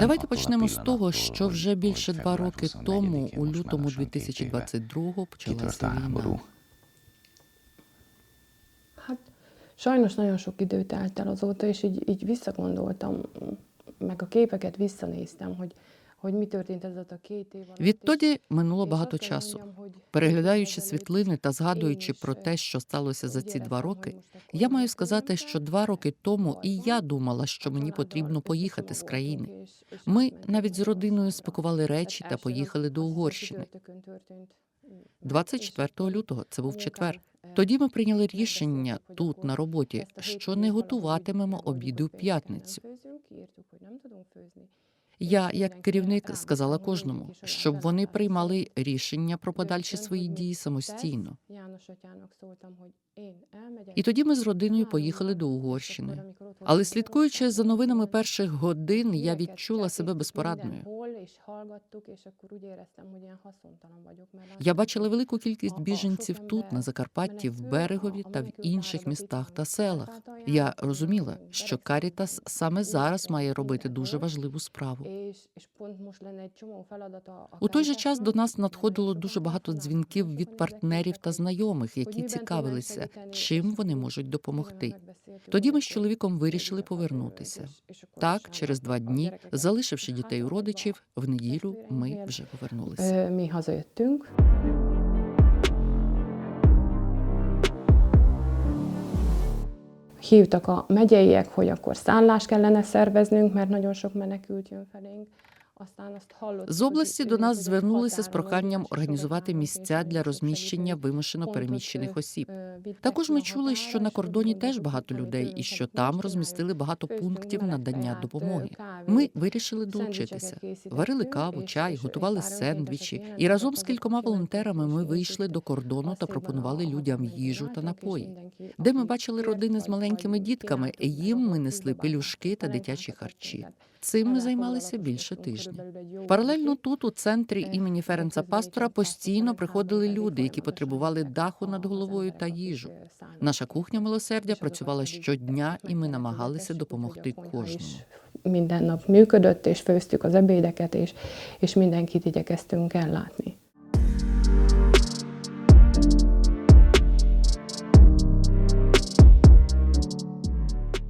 Давайте почнемо з того, що вже більше два роки 24-én, тому, у лютому lassan két éve, 2022-го, kitört почалася війна. Hát sajnos nagyon sok időt telt el azóta, és így, így visszagondoltam, meg a képeket visszanéztem, hogy, Відтоді минуло багато часу. Переглядаючи світлини та згадуючи про е, те, що сталося за ці два роки, я маю сказати, що два роки тому і я думала, що мені потрібно поїхати з країни. Ми навіть з родиною спакували речі та поїхали до Угорщини. 24 лютого це був четвер. Тоді ми прийняли рішення тут на роботі, що не готуватимемо обіди в п'ятницю. Я, як керівник, сказала кожному, щоб вони приймали рішення про подальші свої дії самостійно. І тоді ми з родиною поїхали до Угорщини. Але слідкуючи за новинами перших годин, я відчула себе безпорадною. Я бачила велику кількість біженців тут, на Закарпатті, в Берегові та в інших містах та селах. Я розуміла, що Карітас саме зараз має робити дуже важливу справу. У той же час до нас надходило дуже багато дзвінків від партнерів та знайомих, які цікавилися, чим вони можуть допомогти. Тоді ми з чоловіком вирішили повернутися. Так, через два дні, залишивши дітей у родичів, в неділю ми вже повернулися. Ö, Mi hazajöttünk. Hívtak a megyeiek, hogy akkor szállást kellene szerveznünk, mert nagyon sok menekült jön felénk. З області до нас звернулися з проханням організувати місця для розміщення вимушено переміщених осіб. Також ми чули, що на кордоні теж багато людей, і що там розмістили багато пунктів надання допомоги. Ми вирішили долучитися. Варили каву, чай, готували сендвічі. І разом з кількома волонтерами ми вийшли до кордону та пропонували людям їжу та напої. Де ми бачили родини з маленькими дітками, їм ми несли пелюшки та дитячі харчі. Цим ми займалися більше тижня. Körülbelül Паралельно тут, у центрі Е, імені Ференца Пастора, постійно приходили люди, які потребували даху над головою та їжу. Наша кухня милосердя працювала щодня, і ми намагалися допомогти кожному. Minden nap működött, és főztük az ebédeket, és, és mindenkit igyekeztünk ellátni.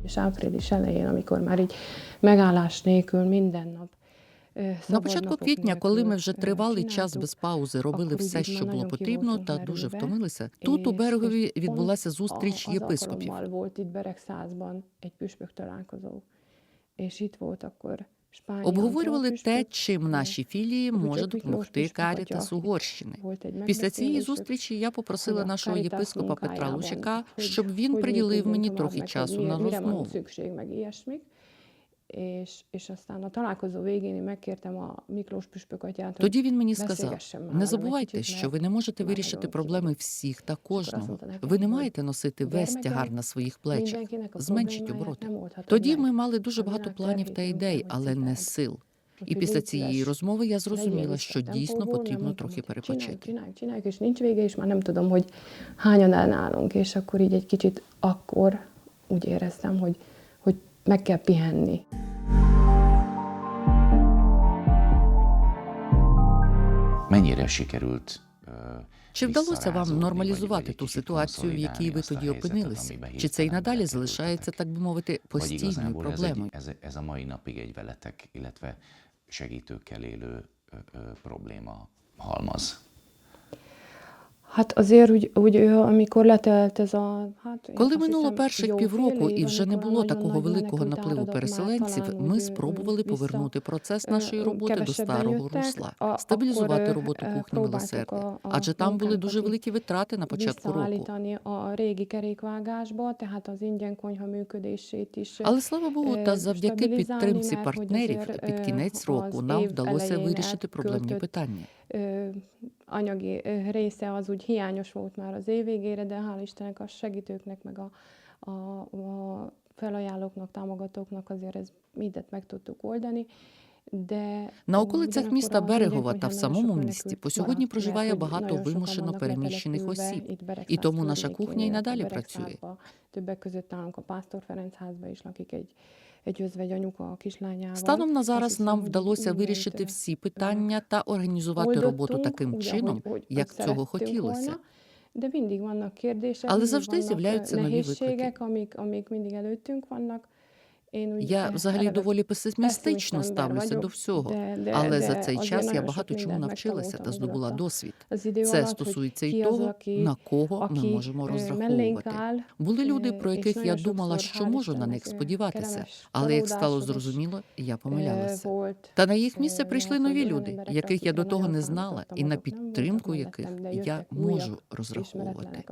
És április elején, amikor már így megállás nélkül minden nap На початку квітня, коли ми вже тривалий час без паузи робили все, що було потрібно, та дуже втомилися. Тут у берегові відбулася зустріч єпископів. Обговорювали те, чим наші філії може допомогти Карітас Угорщини. Після цієї зустрічі я попросила нашого єпископа Петра Лучака, щоб він приділив мені трохи часу на розмову. És, és aztán a találkozó végén én megkértem a Miklós püspök atyát, hogy Тоді він мені сказав: не забувайте, що ви не можете вирішити проблеми всіх та кожного. Ви не маєте носити весь тягар на своїх плечах. Зменшіть обороти. Тоді ми мали дуже багато планів та ідей, але не сил. І після цієї розмови я зрозуміла, що дійсно потрібно трохи перепочити. és nincs vége, és már nem tudom, hogy hányan elnálunk, és akkor így egy kicsit akkor úgy éreztem, hogy, hogy meg kell pihenni. Mennyire sikerült Чи вдалося вам нормалізувати ту ситуацію, в якій ви тоді опинилися? Чи це hirtelen надалі залишається, так би мовити, постійною проблемою? ez, a mai napig egy veletek, illetve segítőkkel élő ö, ö, probléma halmaz. Hát azért úgy, úgy ő, amikor letelt ez a... Hát, én Коли минуло перших півроку і вже не було такого великого напливу переселенців, ми спробували повернути процес нашої роботи до старого русла, стабілізувати роботу е, кухні милосердя. Адже там були дуже великі витрати на початку року. Але слава Богу, та е, завдяки підтримці партнерів під е, кінець року нам вдалося вирішити проблемні питання. Ö, anyagi ö, része az úgy hiányos volt már az év végére, de hál' Istennek a segítőknek, meg a, a, a felajánlóknak, támogatóknak azért ez mindent meg tudtuk oldani. На околицях міста Берегова та в самому місті по сьогодні проживає багато вимушено переміщених осіб, і тому наша кухня й illetve надалі працює. Станом на зараз нам вдалося вирішити всі питання та організувати роботу таким чином, як цього хотілося. Але завжди з'являються нові nehézségek, Я eh, взагалі доволі песимістично ставлюся до всього, але за цей час я багато чому навчилася та здобула досвід. Це стосується й того, на кого ми можемо розраховувати. Були люди, про яких я думала, що можу на них сподіватися, але як стало зрозуміло, я помилялася. Та на їх місце прийшли нові люди, яких я до того не знала, і на підтримку яких я можу розраховувати.